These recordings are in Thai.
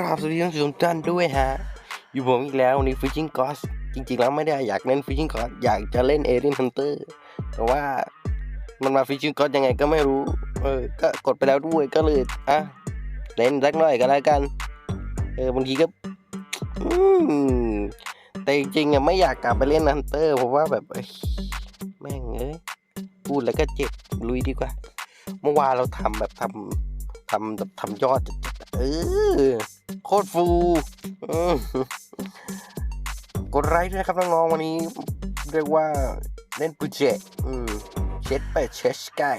ราบสวัสดีท่านผู้ชมทุกท่านด้วยฮะ อยู่ผมอีกแล้ววันนี้ฟิชชิงกอสจริงๆแล้วไม่ได้อยากเล่นฟิชชิงกอสอยากจะเล่นเอรินฮันเตอร์แต่ว่ามันมาฟิชชิงกอสยังไงก็ไม่รู้ เออ ก็กดไปแล้วด้วยก็เลยอะเล่นสักหน่อยก็แล้วกัน เออบางทีก็อืมแต่จริงๆอะไม่อยากกลับไปเล่นฮันเตอร์เพราะว่าแบบเอ้ยแม่งเอ้ยพูดแล้วก็เจ็บลุยดีกว่า เมื่อวานเราทำแบบทำทำแบบทำยอดเออ โคตรฟูกดไลค์ด้วยนะครับน้องๆวันนี้ เรียกว่าเล่นปรเจเช็ดไปเช็ดไก่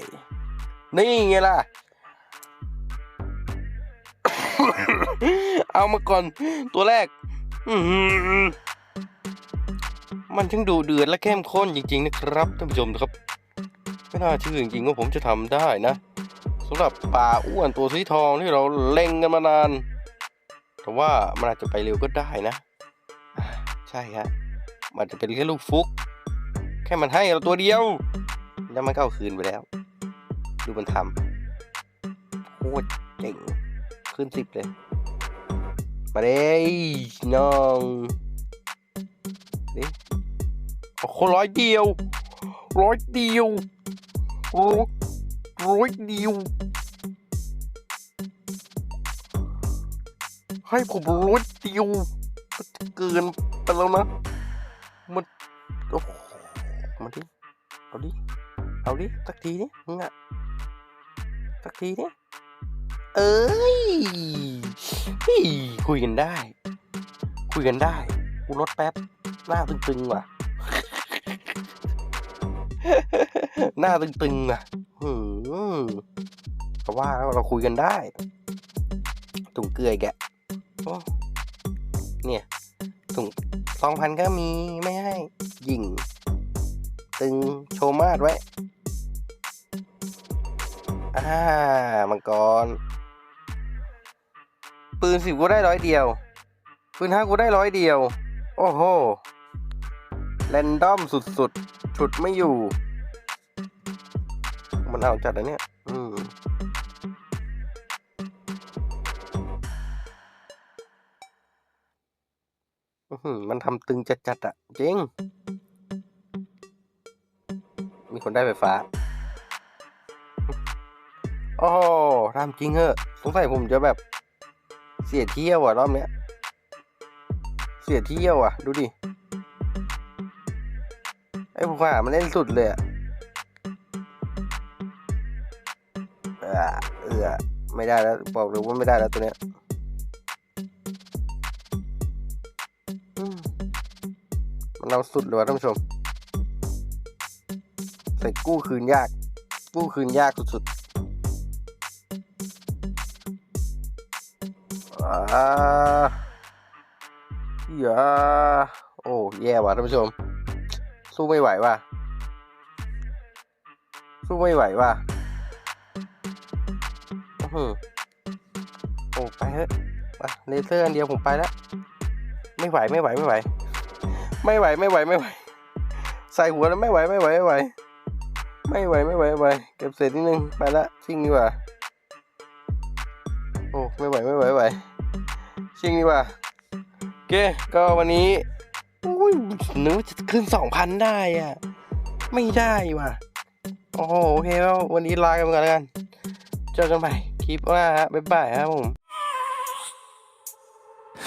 นี่ไงล่ะ เอามาก่อนตัวแรกมันช่างดูเดือดและเข้มข้นจริง ๆ นะครับท่านผู้ชมนะครับไม่น่าเชื่อจริงๆว่าผมจะทำได้นะสำหรับป่าอ้วนตัวสีทองที่เราเล็งกันมานาน แต่ว่ามันอาจจะไปเร็วก็ได้นะ ใช่ฮะมันจะเป็นแค่ลูกฟุก แค่มันให้เราตัวเดียว แล้วมันก็เอาคืนไปแล้ว ดูมันทำโคตรเจ๋งขึ้นสิบเลย มาเลยน้องนี่โอ้โหร้อยเดียว ร้อยเดียวร้อยร้อยเดียว ให้ผมร้อยเดียวเกินไปแล้วนะ มันโอ้โหมาดิเอาดิ เอาดิ สักทีนี่มึงอะสักทีนี่เอ้ยฮ้ยคุยกันได้ คุยกันได้ กูลดแป๊บ หน้าตึงๆว่ะ หน้าตึงๆอะหืมเพราะว่าเราคุยกันได้ถุงเกลือแก เนี่ยถุงสองพันก็มีไม่ให้ยิง ตึงโชมาดไว้ อ่า มังกร ปืนสิบกูได้ร้อยเดียว ปืนห้ากูได้ร้อยเดียว โอ้โหแรนดอมสุดๆ ฉุดไม่อยู่ มันเอาจัดนะเนี่ย อืม มันทำตึงจัดๆอะจริง มีคนได้ไฟฟ้า โอ้โหทำจริงเหอะสงสัยผมจะแบบ เสียเที่ยวอะรอบเนี้ย เสียเที่ยวอะดูดิ ไอ้ผมหามันเล่นสุดเลยอะเออเออไม่ได้แล้ว บอกเลยว่าไม่ได้แล้วตัวเนี้ย มันเอาสุดเลยว่ะท่านผู้ชม ใส่กู้คืนยาก กู้คืนยากสุดๆอ่าอย่าโอ้แย่ว่ะท่านผู้ชม สู้ไม่ไหวว่ะ สู้ไม่ไหวว่ะอื้อหือโอ้ไปเถอะไปเลเซอร์อันเดียวผมไปแล้ว ไม่ไหวไม่ไหวไม่ไหว ไม่ไหวไม่ไหวไม่ไหว ใส่หัวแล้วไม่ไหวไม่ไหวไม่ไหว ไม่ไหวไม่ไหวไม่ไหวเก็บเศษนิดนึงไปละชิ่งดีกว่า โอ้ไม่ไหวไม่ไหวไม่ไหวชิ่งดีกว่าโอเคก็วันนี้อุ้ยนึกว่าจะขึ้นสองพันได้อะไม่ได้ว่ะโอ้โหโอเคแล้ววันนี้ลากันไปก่อนแล้วกันเจอกันใหม่คลิปหน้าฮะบ๊ายบายครับผม